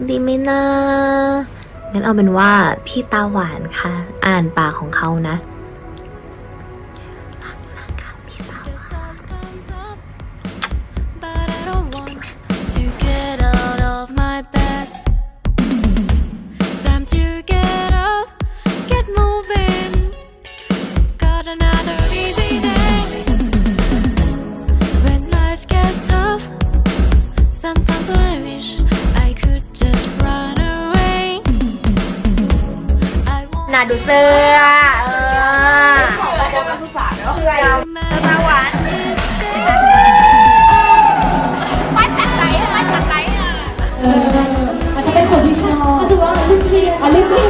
พูดดีไหมนะงั้นเอาเป็นว่าพี่ตาหวานค่ะ อ่านปากของเขานะ น่าดูเสื้อเออ won't ตาหวานมาจากไหนอะมาจากไหนอะอาจจะเป็นคนที่ชอบก็คือว่าลูกพี่อะลูกพี่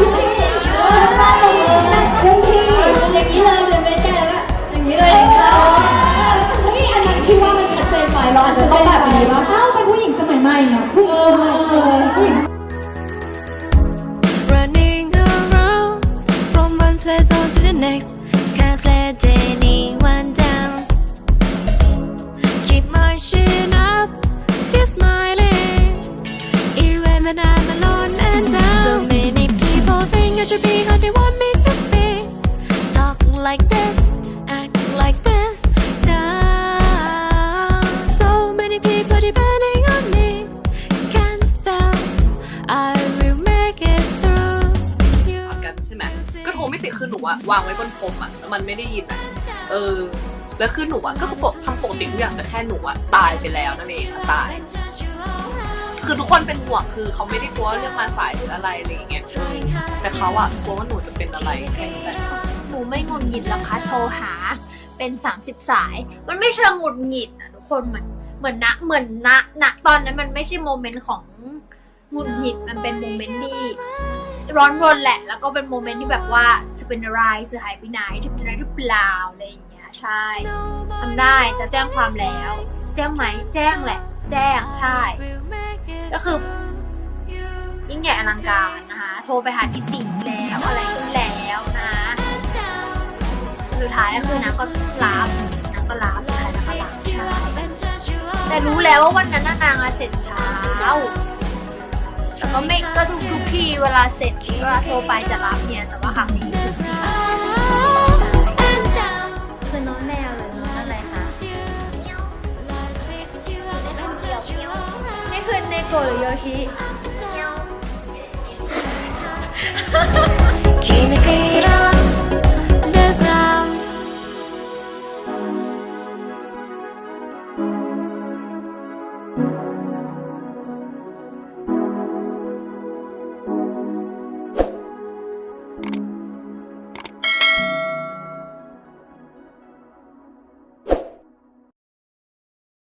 next. ก็โทรไม่ติดคือหนูอะวางไว้บนพรมอะแล้วมันไม่ได้ยินอะเออ แล้วคือหนูอะก็คือปกทำปกติทุกอย่างแต่แค่หนูอะตายไปแล้วนั่นเองอะตาย คือทุกคนเป็นห่วงคือเขาไม่ได้กลัวเรื่องมาสายหรืออะไรอะไรอย่างเงี้ยแต่เขาอะกลัวว่าหนูจะเป็นอะไรแค่นั้นหนูไม่งุนหงิดหรอกคะโทรหาเป็น 30 สาย มันไม่เชิงหงุดหงิดอะทุกคนเหมือนเหมือนนะเหมือนนะณตอนนั้นมันไม่ใช่โมเมนต์ของ หงุดหงิดมันเป็นโมเมนต์ที่ร้อนรนแหละ แล้วก็เป็นโมเมนต์ที่แบบว่าจะเป็นอะไรจะหายไปไหนจะเป็นอะไรหรือเปล่าอะไรอย่างเงี้ยใช่ทำได้จะแจ้งความแล้ว แจ้งไหมแจ้งแหละ แจ้งใช่ ก็คือ ยิ่งใหญ่อลังการนะคะโทรไปหานิติแล้วอะไรก็แล้วนะสุดท้ายก็คือนางก็รับนางก็รับสุดท้ายนางก็รับใช่แต่รู้แล้วว่าวันนั้นนางอะเสร็จเช้า แต่ก็ไม่ก็ทุกทุกทีเวลาเสร็จเวลาโทรไปจะรับเนี่ยแต่ว่าครั้งนี้คือสี่คือน้องแมวหรือน้องอะไรคะนี่คือเนโกะหรือโยชิ